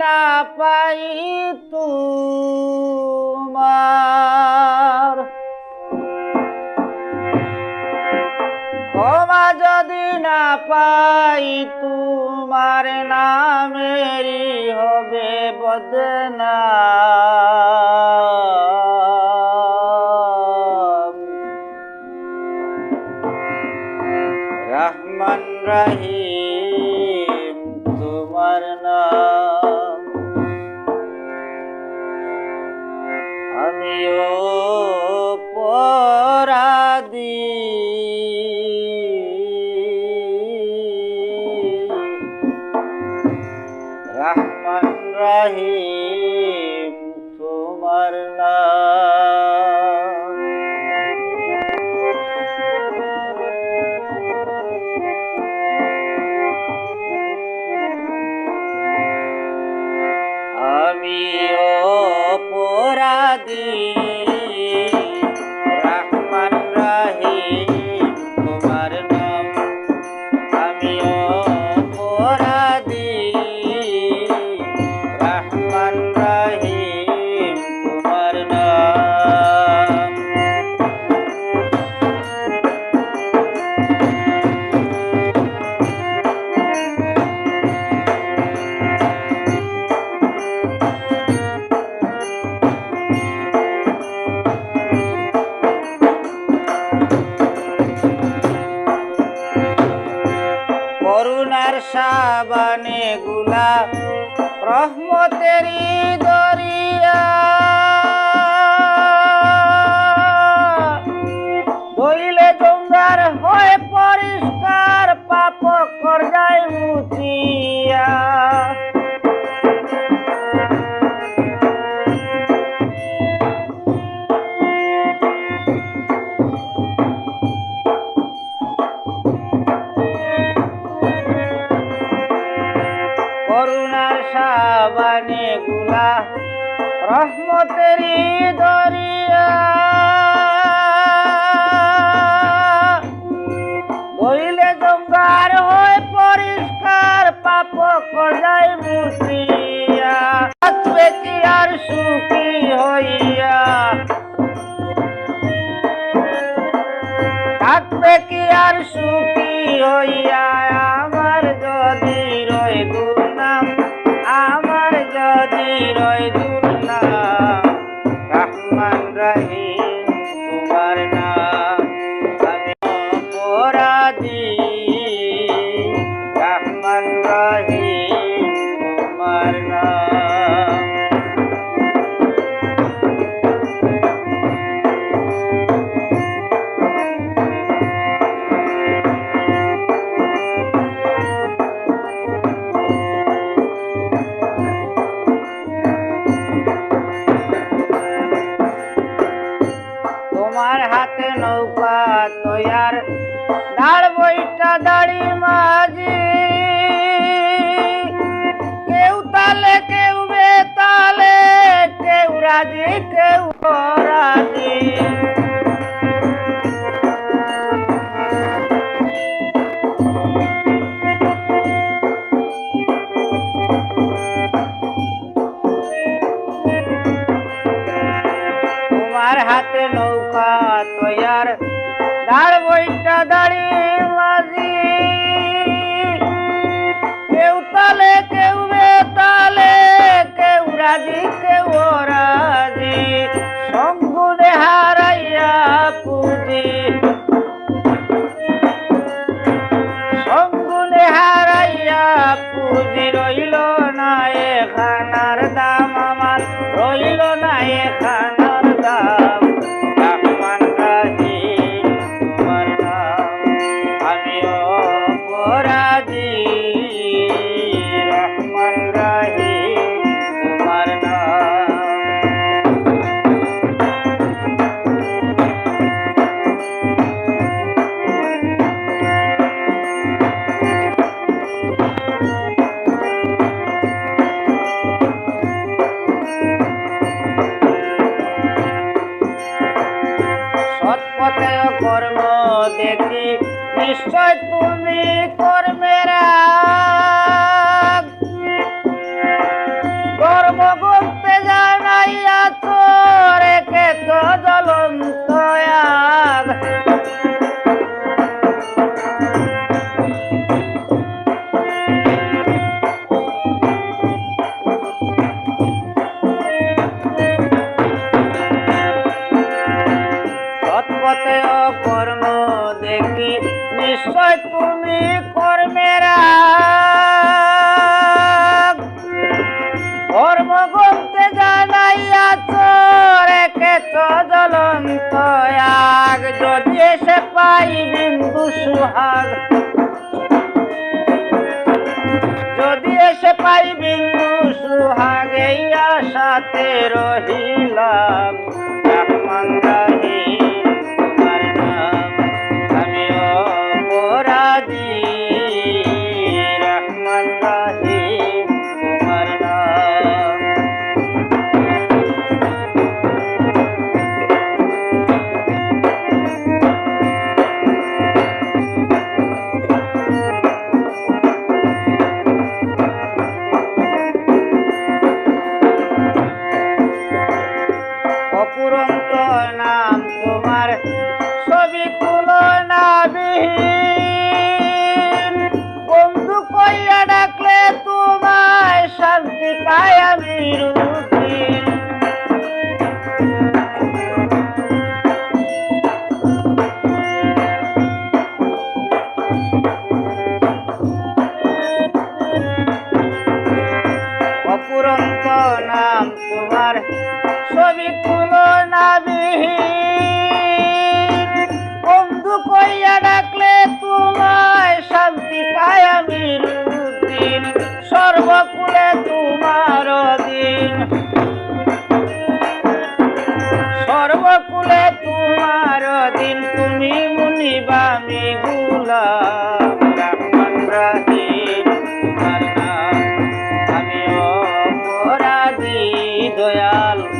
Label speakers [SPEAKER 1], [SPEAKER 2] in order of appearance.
[SPEAKER 1] না পাই তোমার। ক্ষমা যদি না পাই তোমার নামেরই হবে বদনাম অপরাধী সাবানে গুলা রহমতেরি দরিয়া। দইলে গঙ্গার হয় পরিষ্কার পাপ মুচিয়া রহমতেরি দরিয়া বইলে গঙ্গার হয় পরিষ্কার পাপ মুসিয়া থাকবে কি আর সুখী হইয়া? থাকবে কি আর সুখী হইয়া? चाहे তোমার হাতে নৌকা তৈয়ার। দাঁড় বইটা দাড়ি মাঝি। কেউ তালে, কেউ বেতালে, কেউ রাজি কেউ রাজি সঙ্গুনে হারাইয়া পুজি। সঙ্গুনে হারাইয়া পুজি রইল না এ খানার দাম আমার। রইল না এ সৎপথে কর্ম দেখি নিশ্চয় তুমি কর্মেরা। কর্ম দেখি, নিশ্চয় তুমি কর্মের। কর্ম করতে জানাইয়াছ রেখেছ জ্বলন্ত আগ, যদি এসে পাই বিন্দু সুহাগ। যদি এসে পাই বিন্দু সুহাগ, এই আশাতে রহিলাম। তোমার ছবি তুলনা বিহীন। বন্ধু কইয়া ডাকলে তোমায় শান্তি পায় আমি সর্বক દયાલ.